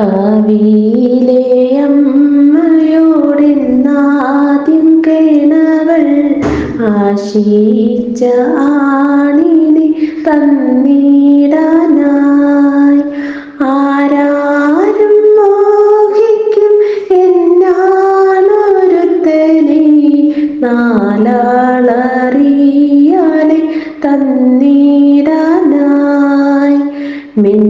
കാവിയിലെ അമ്മയോടെന്നാദ്യം കേണവൾ ആണിനെ തന്നിടാനായി. ആരാരും മോഹിക്കും എന്നാണൊരുത്തനെ നാലാളറിയാലെ തന്നിടാനായി. മിന്നും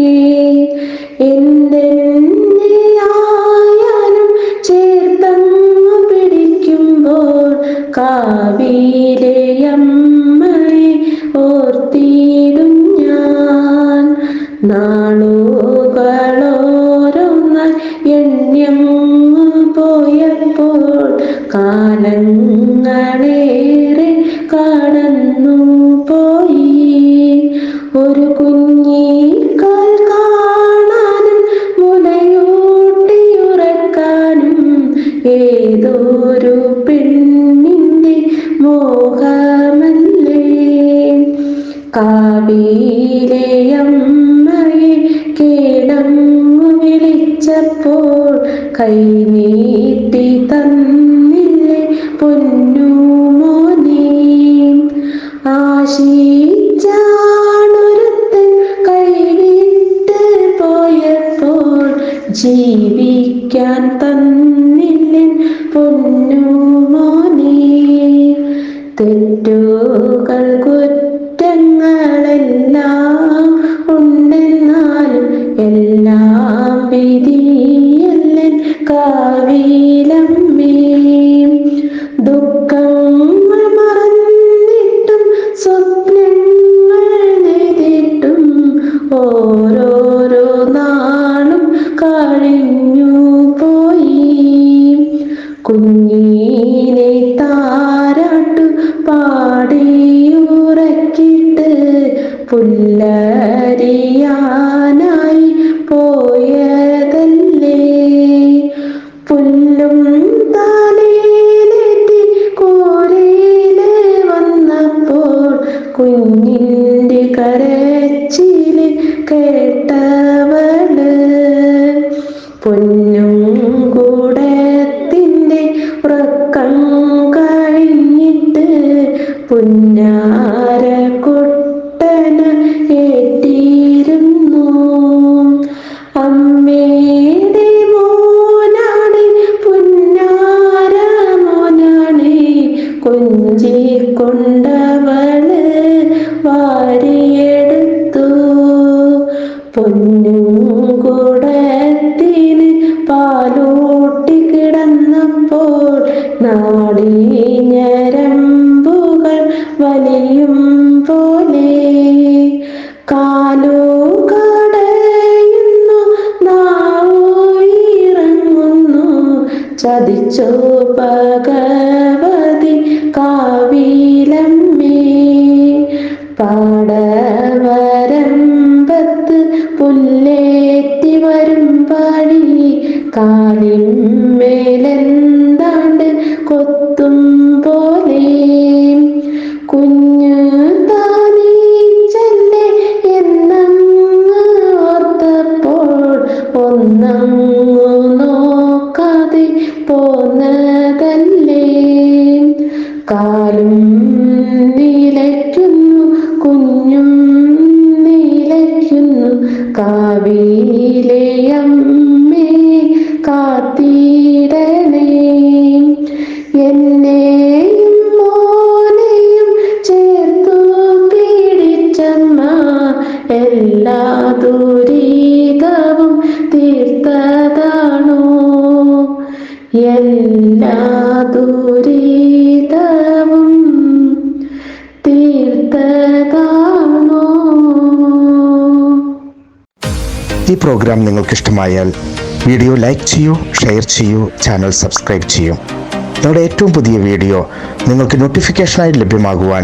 എണ്ണിയങ്ങു പോയപ്പോൾ കാലങ്ങളേറെ കടന്നു പോയി. ഒരു കാണാനും മുലയൂട്ടിയുറക്കാനും ഏതൊരു പെണ്ണിന്റെ മോഹമല്ലേ? കാവിലെ അമ്മയെ കേടങ്ങു വിളിച്ചപ്പോൾ കൈനീട്ടി തന്നില്ലേ പൊന്നുമോനെ ആശിച്ചാണൊരുത്തൻ കൈവിട്ട് പോയപ്പോൾ ജീവിക്കാൻ തന്നില്ലേ പൊന്നുമോനെ ഓരോരോ നാളും കഴിഞ്ഞു പോയി. കുഞ്ഞിനെ താരാട്ടു പാടിയുറക്കിട്ട് പുല്ലരിയാനായി കേട്ടവൾ പൊന്നും കൂടത്തിന്റെ ഉറക്കം കഴിഞ്ഞിട്ട് പുന്നാര പൊന്നും കൂടത്തിന് പാലൂട്ടി കിടന്നപ്പോൾ നാടീഞ്ഞരമ്പുകൾ വലിയും പോലെ കാലോ കടയുന്നു നാവോ ഇറങ്ങുന്നു. ചതിച്ചോ ഭഗവതി കാവിലമ്മേ കാലിന്മേലെന്താണ്ട് കൊത്തും പോലെ കുഞ്ഞു താനീച്ചല്ലേ എന്നങ്ങ് ഓർത്തപ്പോൾ ഒന്നങ്ങു നോക്കാതെ പോന്നതല്ലേ? കാലും നീലയ്ക്കുന്നു കുഞ്ഞും നീലയ്ക്കുന്നു കാവിലെ അമ്മേ എല്ലാ ദുരിതവും തീർത്തതാണോ? എല്ലാ ദുരിതവും തീർത്തതാണോ? ഈ പ്രോഗ്രാം നിങ്ങൾക്ക് ഇഷ്ടമായാൽ വീഡിയോ ലൈക്ക് ചെയ്യൂ ഷെയർ ചെയ്യൂ ചാനൽ സബ്സ്ക്രൈബ് ചെയ്യൂ. നമ്മുടെ ഏറ്റവും പുതിയ വീഡിയോ നിങ്ങൾക്ക് നോട്ടിഫിക്കേഷനായി ലഭ്യമാകുവാൻ